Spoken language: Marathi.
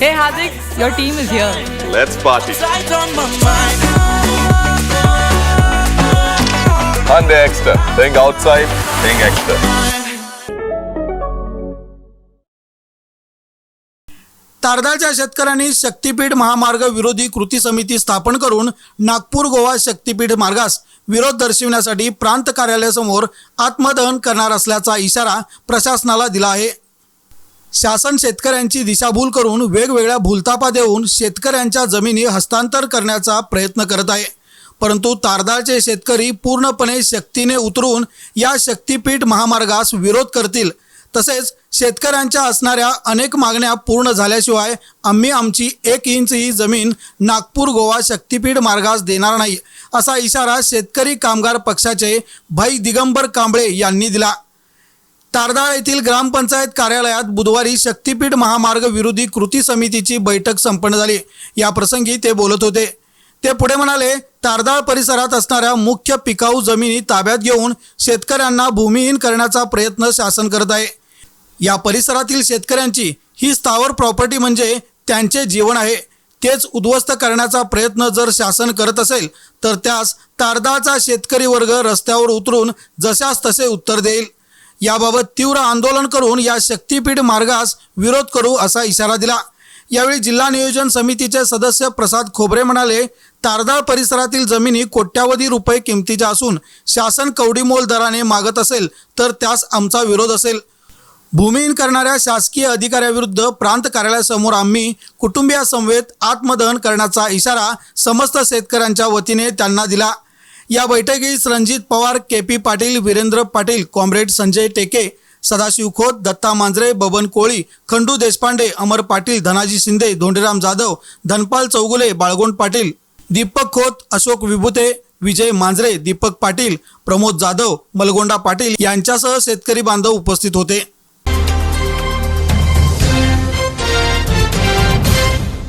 Hey Hardik, your team is here. Let's party. Hyundai Extra. Think outside, think extra. तारदाळच्या शेतकऱ्यांनी शक्तीपीठ महामार्ग विरोधी कृती समिती स्थापन करून नागपूर गोवा शक्तीपीठ मार्गास विरोध दर्शविण्यासाठी प्रांत कार्यालयासमोर आत्मदहन करणार असल्याचा इशारा प्रशासनाला दिला आहे शासन शेतकऱ्यांची दिशाभूल करून वेगवेगळ्या भूलतापा देऊन शेतकऱ्यांच्या जमिनी हस्तांतर करण्याचा प्रयत्न करत आहे. परंतु तारदाळचे शेतकरी पूर्णपणे शक्तीने उतरून या शक्तीपीठ महामार्गास विरोध करतील. तसेच शेतकऱ्यांच्या असणाऱ्या अनेक मागण्या पूर्ण झाल्याशिवाय आम्ही आमची एक इंच ही जमीन नागपूर गोवा शक्तीपीठ मार्गास देणार नाही असा इशारा शेतकरी कामगार पक्षाचे भाई दिगंबर कांबळे यांनी दिला. तारदाळ येथील ग्रामपंचायत कार्यालयात बुधवारी शक्तीपीठ महामार्ग विरोधी कृती समितीची बैठक संपन्न झाली. या प्रसंगी ते बोलत होते. ते पुढे म्हणाले तारदाळ परिसरात असणाऱ्या मुख्य पिकाऊ जमिनी ताब्यात घेऊन शेतकऱ्यांना भूमिहीन करण्याचा प्रयत्न शासन करत आहे. या परिसरातील शेतकऱ्यांची ही स्थावर प्रॉपर्टी म्हणजे त्यांचे जीवन आहे. तेच उद्ध्वस्त करण्याचा प्रयत्न जर शासन करत असेल तर त्यास तारदाळचा शेतकरी वर्ग रस्त्यावर उतरून जशास तसे उत्तर देईल. याबाबत तीव्र आंदोलन करून या शक्तीपीठ मार्गास विरोध करू असा इशारा दिला. यावेळी जिल्हा नियोजन समितीचे सदस्य प्रसाद खोबरे म्हणाले तारदाळ परिसरातील जमिनी कोट्यावधी रुपये किमतीच्या असून शासन कवडीमोल दराने मागत असेल तर त्यास आमचा विरोध असेल. भूमिहीन करणाऱ्या शासकीय अधिकाऱ्याविरुद्ध प्रांत कार्यालयासमोर आम्ही कुटुंबियासमवेत आत्मदहन करण्याचा इशारा समस्त शेतकऱ्यांच्या वतीने त्यांना दिला. या बैठकीस Ranjit Pawar K P Patil Virendra Patil comrade Sanjay Teke Sadashiv Khot Datta मांजरे बबन कोळी खंडू देशपांडे अमर पाटील धनाजी शिंदे धोंडीराम जाधव धनपाल चौगुले बाळगोंड पाटील दीपक खोत अशोक विभुते विजय मांजरे दीपक पाटील प्रमोद जाधव मलगोंडा पाटील यांच्यासह शेतकरी बांधव उपस्थित होते.